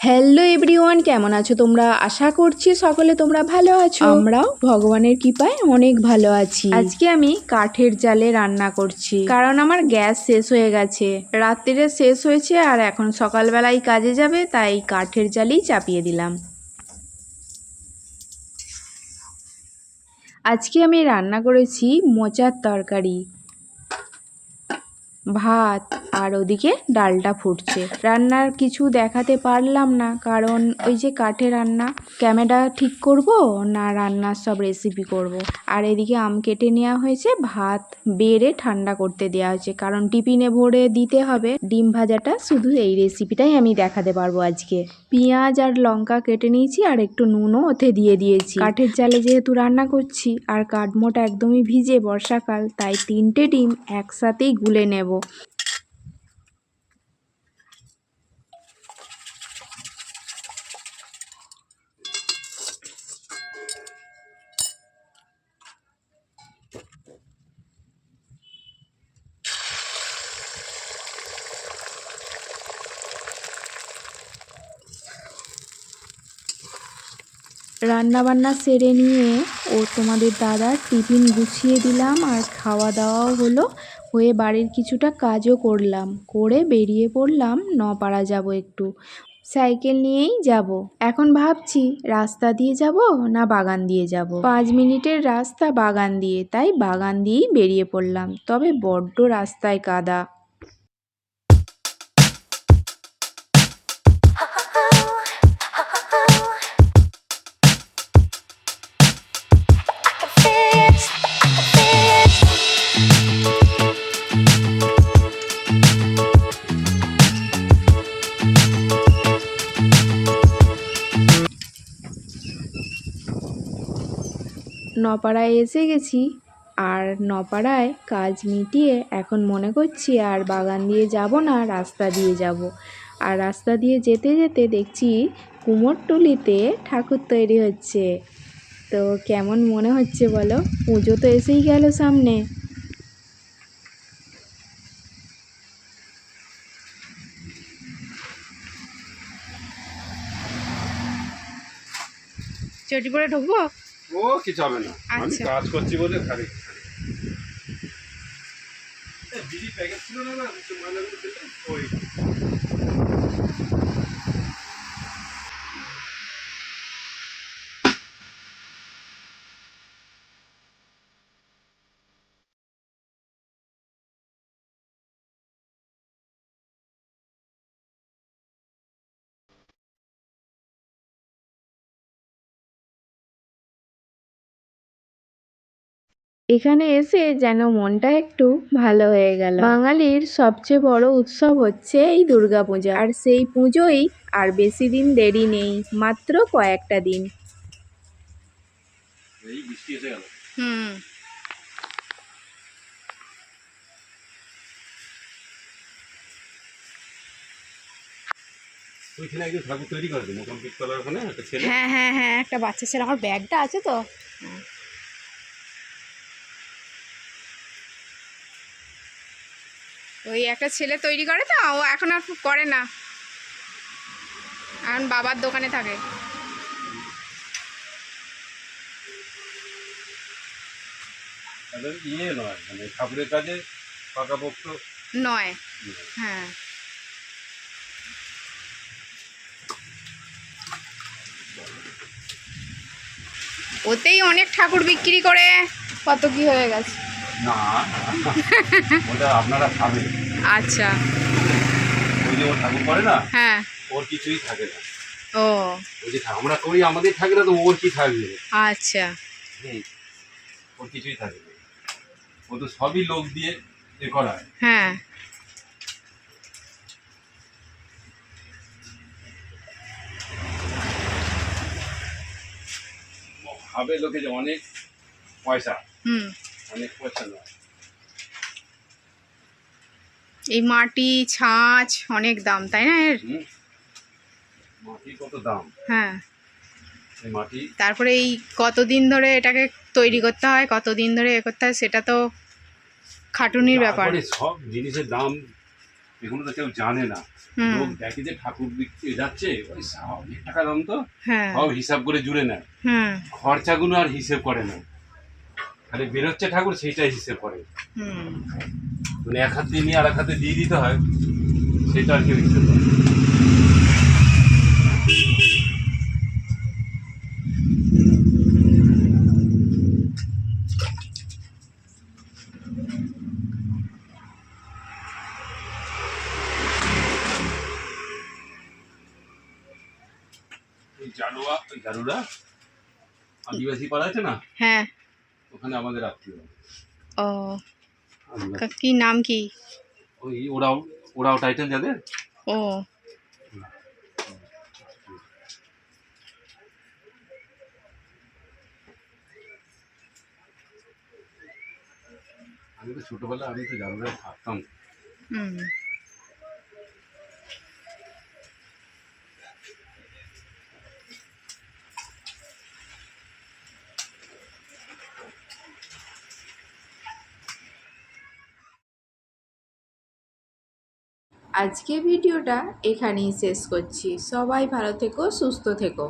Hello everyone কেমন আছো তোমরা? আশা করছি সকলে তোমরা ভালো আছো। আমরাও। ভগবানের কৃপায় অনেক ভালো আছি। আজকে আমি কাঠের জালে রান্না করছি। কারণ আমার গ্যাস শেষ হয়ে গেছে। রাত্রিরে শেষ হয়েছে আর এখন সকালবেলায় কাজে যাবে তাই কাঠের জালেই চাপিয়ে দিলাম। আজকে আমি রান্না করেছি মোচার তরকারি। ভাত। আর ওদিকে ডালটা ফুটছে। রান্নার কিছু দেখাতে পারলাম না, কারণ ওই যে কাঠে রান্না, ক্যামেরা ঠিক করব না রান্নার সব রেসিপি করব। আর এদিকে আম কেটে নেওয়া হয়েছে, ভাত বেড়ে ঠান্ডা করতে দেওয়া হয়েছে, কারণ টিফিনে ভরে দিতে হবে। ডিম ভাজাটা শুধু এই রেসিপিটাই আমি দেখাতে পারব আজকে। পেঁয়াজ আর লঙ্কা কেটে নিয়েছি আর একটু নুনও ওতে দিয়ে দিয়েছি। কাঠের জালে যেহেতু রান্না করছি, আর কাঠমোটা একদমই ভিজে বর্ষাকাল, তাই তিনটে ডিম একসাথেই গুলে নেব। রান্না বান্না সেরে নিয়ে ও তোমাদের দাদার টিফিন গুছিয়ে দিলাম আর খাওয়া দাওয়াও হলো। হয়ে বাড়ির কিছুটা কাজও করলাম। করে বেরিয়ে পড়লাম, নপাড়া যাব একটু। সাইকেল নিয়েই যাব। এখন ভাবছি, রাস্তা দিয়ে যাব না বাগান দিয়ে যাব? পাঁচ মিনিটের রাস্তা বাগান দিয়ে, তাই বাগান দিয়েই বেরিয়ে পড়লাম। তবে বড্ড রাস্তায় কাদা। নপাড়ায় এসে গেছি। আর নপাড়ায় কাজ মিটিয়ে এখন মনে করছি আর বাগান দিয়ে যাব না, রাস্তা দিয়ে যাব। আর রাস্তা দিয়ে যেতে যেতে দেখছি কুমোরটুলিতে ঠাকুর তৈরি হচ্ছে। তো কেমন মনে হচ্ছে বলো? পুজো তো এসেই গেল সামনে। চটি পরে ঢুকবো? ও কিছু হবে না। আমি আচ্ছা। কাজ করছি বলে খালি। বিড়ি প্যাকেট ছিল না না একটু ময়লাগুলো ওই। এখানে এসে যেন মনটা একটু ভালো হয়ে গেল। বাঙালির সবচেয়ে বড় উৎসব হচ্ছে এই দুর্গাপূজা। আর সেই পুজোই আর বেশি দিন দেরি নেই মাত্র কয়েকটা দিন। হুম। ওইখানে একজন ঠাকুর তৈরি করেছে মোকাম পিকতলার ওখানে একটা ছেলে। হ্যাঁ হ্যাঁ হ্যাঁ একটা বাচ্চা ছেলে আমার ব্যাগটা আছে তো। ওই একটা ছেলে তৈরি করে তো ও এখন আর করে না। এখন বাবার দোকানে থাকে। ইয়ে নয় মানে ঠাকুরের কাজে পাকাপোক্ত নয়। ইয়ে। হ্যাঁ। ওতেই অনেক ঠাকুর বিক্রি করে কত কি হয়ে গেছে। না। ওটা আপনারা খাবেন। আচ্ছা। ওই যে ও ঠাকুর করে না হ্যাঁ। ওর কিছুই থাকে না। ও। ওই যে আমরা করি আমাদের থাকে না তো ওর কি থাকবে? আচ্ছা। ওর কিছুই থাকে না। ও তো সবই লোক দিয়ে এ করা। হয়। হ্যাঁ ভাবে লোকে যে অনেক পয়সা। হুম। অনেক এই মাটি ছাঁচ অনেক দাম তাই না এর? মাটি কত দাম? হ্যাঁ। এই মাটি? তারপরে এই কতদিন ধরে এটাকে তৈরি করতে হয় কতদিন ধরে এ করতে হয় সেটা তো খাটুনির ব্যাপার। সব জিনিসের দাম এগুলো তো কেউ জানে না। লোক দেখে যে ঠাকুর যাচ্ছে ওই অনেক টাকা দাম তো। হ্যাঁ। সব হিসাব করে জুড়ে নেয়। খরচাগুলো আর হিসেব করে না। খালি বেরোচ্ছে ঠাকুর সেইটাই হিসেব করে। হুম। মানে এক হাত দিয়ে নিয়ে আর এক হাতে দিয়ে দিতে হয় সেটা আর কেউ হিসেব করে জারুয়া জারুরা আদিবাসী পাড়া আছে না? হ্যাঁ। ওখানে আমাদের আত্মীয়। ও কি নাম কি? ওই ওরাও ওরাও টাইটেল যাদের। ও। আমি তো ছোটবেলায় আমি তো জারুরায় থাকতাম। হুম। আজকে ভিডিওটা এখানেই শেষ করছি। সবাই ভালো থেকো সুস্থ থেকো।